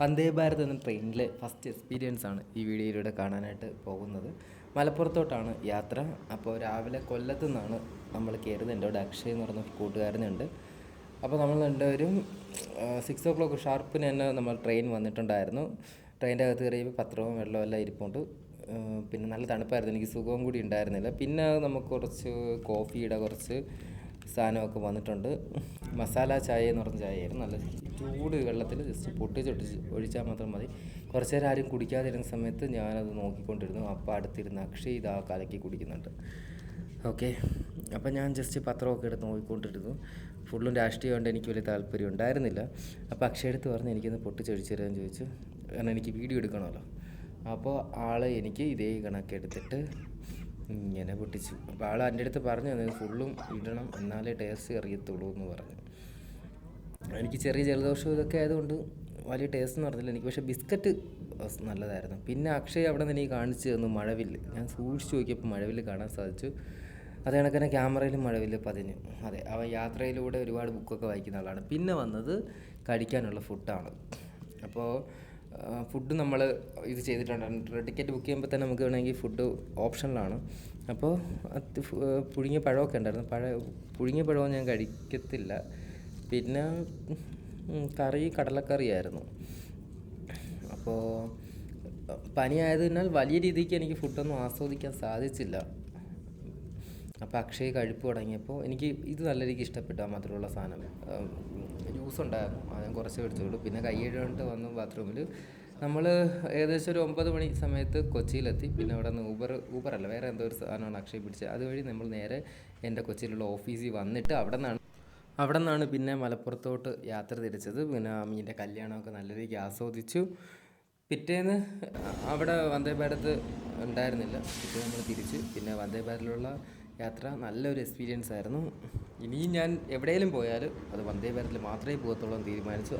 വന്ദേ ഭാരത് എന്ന ട്രെയിനിലെ first experience ആണ് ഈ വീഡിയോയിലൂടെ കാണാനായിട്ട് പോകുന്നത്. മലപ്പുറത്തോട്ടാണ് യാത്ര. അപ്പോൾ രാവിലെ കൊല്ലത്തു നിന്നാണ് നമ്മൾ കയറുന്നത്. എന്റെ അവിടെ അക്ഷയ് എന്ന് പറഞ്ഞ കൂട്ടുകാരനുണ്ട്. അപ്പോൾ നമ്മൾ രണ്ടുപേരും സിക്സ് ഓ ക്ലോക്ക് ഷാർപ്പിന് തന്നെ നമ്മൾ ട്രെയിൻ വന്നിട്ടുണ്ടായിരുന്നു. ട്രെയിനിന്റെ അകത്ത് കയറിയപ്പോൾ പത്രവും വെള്ളവും എല്ലാം ഇരിപ്പുണ്ട്. പിന്നെ നല്ല തണുപ്പായിരുന്നു. എനിക്ക് സുഖവും കൂടി ഉണ്ടായിരുന്നില്ല. പിന്നെ നമുക്ക് കുറച്ച് കോഫിയുടെ കുറച്ച് സാധനമൊക്കെ വന്നിട്ടുണ്ട്. മസാല ചായ എന്ന് പറഞ്ഞ ചായയായിരുന്നു. നല്ല ചൂട് വെള്ളത്തിൽ ജസ്റ്റ് പൊട്ടിച്ചൊട്ടിച്ച് ഒഴിച്ചാൽ മാത്രം മതി. കുറച്ച് നേരം ആരും കുടിക്കാതിരുന്ന സമയത്ത് ഞാനത് നോക്കിക്കൊണ്ടിരുന്നു. അപ്പോൾ അടുത്തിരുന്ന് അക്ഷയ് ഇതാ കലക്കി കുടിക്കുന്നുണ്ട്. ഓക്കെ. അപ്പം ഞാൻ ജസ്റ്റ് പത്രമൊക്കെ എടുത്ത് നോക്കിക്കൊണ്ടിരുന്നു. ഫുള്ളും രാഷ്ട്രീയം കൊണ്ട് എനിക്ക് വലിയ താല്പര്യം ഉണ്ടായിരുന്നില്ല. അപ്പോൾ അക്ഷയ എടുത്ത് പറഞ്ഞ് എനിക്കൊന്ന് പൊട്ടിച്ചൊഴിച്ച് തരാമെന്ന് ചോദിച്ചു. കാരണം എനിക്ക് വീഡിയോ എടുക്കണമല്ലോ. അപ്പോൾ ആൾ എനിക്ക് ഇതേ കണക്കെടുത്തിട്ട് ഇങ്ങനെ പൊട്ടിച്ചു. അപ്പോൾ ആൾ എന്റെ അടുത്ത് പറഞ്ഞു തന്നെ ഫുള്ളും ഇടണം എന്നാലേ ടേസ്റ്റ് അറിയത്തുള്ളൂ എന്ന് പറഞ്ഞു. എനിക്ക് ചെറിയ ജലദോഷം ഇതൊക്കെ ആയതുകൊണ്ട് വലിയ ടേസ്റ്റ് എന്ന് പറഞ്ഞില്ല എനിക്ക് പക്ഷേ ബിസ്ക്കറ്റ് നല്ലതായിരുന്നു. പിന്നെ അക്ഷയ് അവിടെ നിന്ന് എനിക്ക് കാണിച്ചു തന്നു മഴവില്ല്. ഞാൻ സൂക്ഷിച്ചു നോക്കിയപ്പോൾ മഴവില്ല് കാണാൻ സാധിച്ചു. അത് കണക്ക് തന്നെ ക്യാമറയിലും മഴവില്ല് പതിഞ്ഞു. അതെ അവ യാത്രയിലൂടെ ഒരുപാട് ബുക്കൊക്കെ വായിക്കുന്ന ആളാണ്. പിന്നെ വന്നത് കഴിക്കാനുള്ള ഫുഡാണ് അപ്പോൾ ഫുഡ് നമ്മൾ ഇത് ചെയ്തിട്ടുണ്ട് ടിക്കറ്റ് ബുക്ക് ചെയ്യുമ്പോൾ തന്നെ നമുക്ക് വേണമെങ്കിൽ ഫുഡ് ഓപ്ഷനിലാണ് അപ്പോൾ പുഴുങ്ങിയ പഴമൊക്കെ ഉണ്ടായിരുന്നു. പഴ പുഴുങ്ങിയ പഴവും ഞാൻ കഴിക്കത്തില്ല. പിന്നെ കറി കടലക്കറിയായിരുന്നു. അപ്പോൾ പനിയായതിനാൽ വലിയ രീതിക്ക് എനിക്ക് ഫുഡൊന്നും ആസ്വദിക്കാൻ സാധിച്ചില്ല. അപ്പോൾ അക്ഷയ് കഴിപ്പ് തുടങ്ങിയപ്പോൾ എനിക്ക് ഇത് നല്ല രീതിക്ക് ഇഷ്ടപ്പെട്ടു ആ മധുരമുള്ള സാധനം. ജ്യൂസ് ഉണ്ടായിരുന്നു ഞാൻ കുറച്ച് മേടിച്ചുള്ളൂ പിന്നെ കൈയ്യഴുകൊണ്ട് വന്നു ബാത്റൂമിൽ നമ്മൾ ഏകദേശം ഒരു ഒമ്പത് മണി സമയത്ത് കൊച്ചിയിലെത്തി. പിന്നെ അവിടെ നിന്ന് ഊബർ ഊബർ അല്ല വേറെ എന്തോ ഒരു സാധനമാണ് അക്ഷയ് പിടിച്ചത് അതുവഴി നമ്മൾ നേരെ എന്റെ കൊച്ചിയിലുള്ള ഓഫീസിൽ വന്നിട്ട് അവിടെ നിന്നാണ്. അവിടെ നിന്നാണ് പിന്നെ മലപ്പുറത്തോട്ട് യാത്ര തിരിച്ചത്. പിന്നെ അമ്മീന്റെ കല്യാണമൊക്കെ നല്ല രീതിക്ക് ആസ്വദിച്ചു. പിറ്റേന്ന് അവിടെ വന്ദേ ഭാരത് ഉണ്ടായിരുന്നില്ല. പിറ്റേ നമ്മൾ തിരിച്ച് പിന്നെ വന്ദേ ഭാരതിലുള്ള യാത്ര നല്ലൊരു എക്സ്പീരിയൻസ് ആയിരുന്നു. ഇനിയും ഞാൻ എവിടെയെങ്കിലും പോയാലും അത് വന്ദേ ഭാരതിൽ മാത്രമേ പോകത്തുള്ളൂ എന്ന് തീരുമാനിച്ചു.